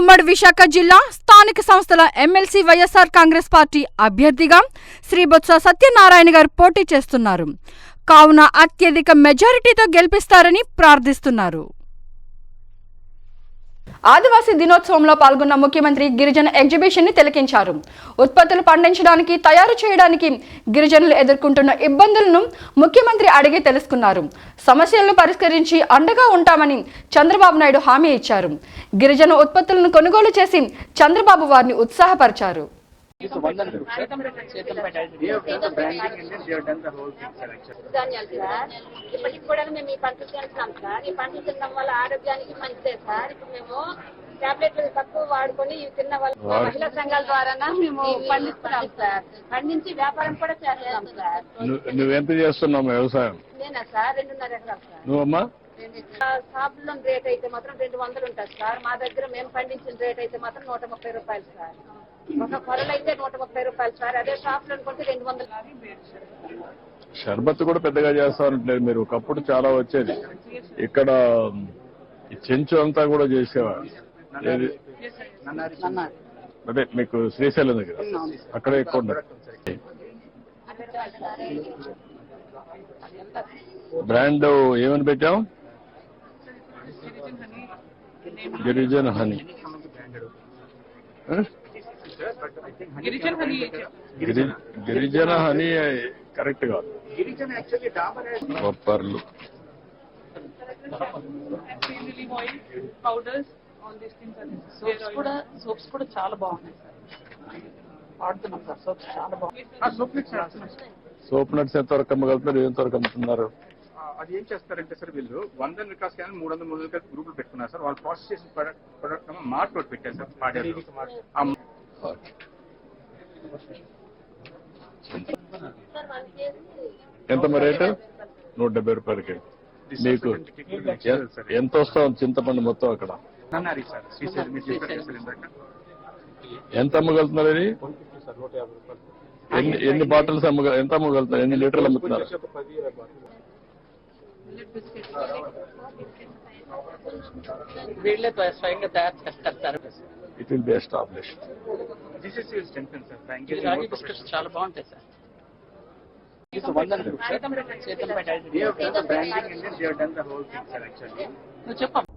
ఉమ్మడి విశాఖ జిల్లా స్థానిక సంస్థల ఎమ్మెల్సీ వైఎస్ఆర్ కాంగ్రెస్ పార్టీ అభ్యర్థిగా శ్రీ బొత్స సత్యనారాయణ గారు పోటీ చేస్తున్నారు. కావున అత్యధిక మెజారిటీతో గెలిపిస్తారని ప్రార్థిస్తున్నారు. ఆదివాసీ దినోత్సవంలో పాల్గొన్న ముఖ్యమంత్రి గిరిజన ఎగ్జిబిషన్ని తిలకించారు. ఉత్పత్తులు పండించడానికి తయారు చేయడానికి గిరిజనులు ఎదుర్కొంటున్న ఇబ్బందులను ముఖ్యమంత్రి అడిగి తెలుసుకున్నారు. సమస్యలను పరిష్కరించి అండగా ఉంటామని చంద్రబాబు నాయుడు హామీ ఇచ్చారు. గిరిజన ఉత్పత్తులను కొనుగోలు చేసి చంద్రబాబు వారిని ఉత్సాహపరిచారు. ఇప్పటికి కూడా మేము ఈ పంటలు తింటున్నాం సార్. ఈ పంటలు తినడం వల్ల ఆరోగ్యానికి మంచిదే సార్. ఇప్పుడు మేము టాబ్లెట్లు తక్కువ వాడుకొని తిన్న వల్ల మహిళా సంఘాల ద్వారా మేము పండిస్తున్నాం సార్. పండించి వ్యాపారం కూడా చేస్తాం సార్. నువ్వు- నువ్వెంత చేస్తున్నావు వ్యవసాయం? నేనా సార్? రెండున్నర ఎకరాలు సార్. నువ్వమ్మా? సాబులో రేట్ అయితే మాత్రం రెండు వందలు ఉంటుంది సార్. మా దగ్గర మేము పండించిన రేట్ అయితే మాత్రం నూట ముప్పై రూపాయలు సార్. ఒక కొరలు అయితే నూట ముప్పై రూపాయలు సార్. అదే షాప్లో కొంటే రెండు వందలు. షర్బత్ కూడా పెద్దగా చేస్తారంటలేదు మీరు. ఒకప్పుడు చాలా వచ్చేది. ఇక్కడ చెంచు అంతా కూడా చేసేవారు? అదే మీకు శ్రీశైలం దగ్గర. అక్కడ ఎక్కువ ఉండదు. బ్రాండ్ ఏమని పెట్టాం? గిరిజన హనీ? గిరిజన్ హనీ గిరి- గిరిజన హనీ కరెక్ట్ కాదు. బొప్పర్లు సోప్స్ కూడా సోప్స్ కూడా చాలా బాగున్నాయి సార్. వాడుతున్నాం సార్ సోప్స్ చాలా బాగున్నాయి. సోప్ నట్స్ ఎంత వరకు అమ్మగలుగుతున్నారు ఎంత వరకు అమ్ముతున్నారు? అది ఏం చేస్తారంటే సార్ వీళ్ళు వంద వికాస్ కానీ మూడు వందల మూడు వందల గ్రూపులు పెట్టుకున్నారు సార్. వాళ్ళు ప్రాసెస్ చేసిన ప్రొడక్ట్ ప్రొడక్ట్ మార్ట్ ఒకటి పెట్టారు సార్ ఓకే. ఎంత మరి రేటు? నూట డెబ్బై రూపాయలకి. మీకు ఎంత వస్తా ఉంది చింతపండు మొత్తం అక్కడ? ఎంత అమ్మగలుగుతున్నారు ఇది? ఎన్ని ఎన్ని బాటిల్స్ అమ్మగ ఎంత అమ్మగలుగుతున్నారు? ఎన్ని లీటర్లు అమ్ముతున్నారు? వీళ్ళే స్వయంగా తయారు చేస్తారు sir it will be established this is strength sir ఇది ఎంగేజింగ్ రాగి మోర్ బిస్కెట్స్ చాలా బాగుంటాయి sir They have done the branding and then they have done the whole thing, sir, actually. నువ్వు చెప్పమ్మా